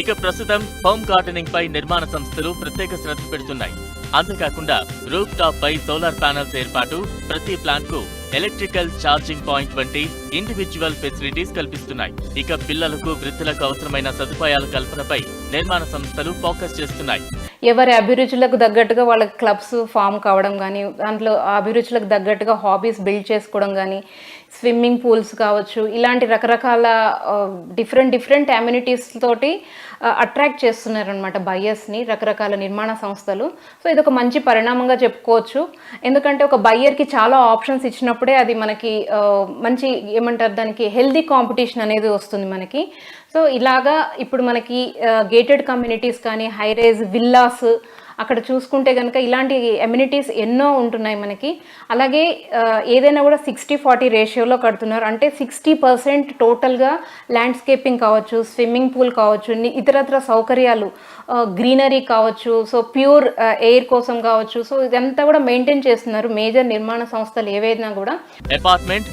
ఇక ప్రస్తుతం home gardening పై నిర్మాణ సంస్థలు ప్రత్యేక శ్రద్ధ పెడుతున్నాయి. అంతేకాకుండా రూఫ్ టాప్ పై సోలార్ ప్యానెల్స్ ఏర్పాటు ప్రతి ప్లాంట్కు ఎలక్ట్రికల్ ఛార్జింగ్ పాయింట్ వంటి ఇండివిజువల్ ఫెసిలిటీస్ కల్పిస్తున్నాయి. ఇక పిల్లలకు వృద్ధులకు అవసరమైన సదుపాయాల కల్పనపై నిర్మాణ సంస్థలు ఫోకస్ చేస్తున్నాయి. ఎవరి అభిరుచులకు తగ్గట్టుగా వాళ్ళకి క్లబ్స్ ఫామ్ కావడం కానీ దాంట్లో అభిరుచులకు తగ్గట్టుగా హాబీస్ బిల్డ్ చేసుకోవడం కానీ స్విమ్మింగ్ పూల్స్ కావచ్చు ఇలాంటి రకరకాల డిఫరెంట్ డిఫరెంట్ అమ్యూనిటీస్ తోటి అట్రాక్ట్ చేస్తున్నారు అనమాట బయ్యర్స్ని రకరకాల నిర్మాణ సంస్థలు. సో ఇది ఒక మంచి పరిణామంగా చెప్పుకోవచ్చు. ఎందుకంటే ఒక బయ్యర్కి చాలా ఆప్షన్స్ ఇచ్చినప్పుడే అది మనకి మంచి ఏమంటారు దానికి? హెల్దీ కాంపిటీషన్ అనేది వస్తుంది మనకి. సో ఇలాగా ఇప్పుడు మనకి గేటెడ్ కమ్యూనిటీస్ కానీ హైరేజ్ విల్లాస్ అక్కడ చూసుకుంటే కనుక ఇలాంటి ఎమ్యూనిటీస్ ఎన్నో ఉంటున్నాయి మనకి. అలాగే ఏదైనా కూడా సిక్స్టీ ఫార్టీ రేషియోలో కడుతున్నారు. అంటే సిక్స్టీ పర్సెంట్ టోటల్గా ల్యాండ్స్కేపింగ్ కావచ్చు స్విమ్మింగ్ పూల్ కావచ్చు ఇతరత్ర సౌకర్యాలు గ్రీనరీ కావచ్చు సో ప్యూర్ ఎయిర్ కోసం కావచ్చు. సో ఇదంతా కూడా మెయింటైన్ చేస్తున్నారు మేజర్ నిర్మాణ సంస్థలు ఏవైనా కూడా. అపార్ట్మెంట్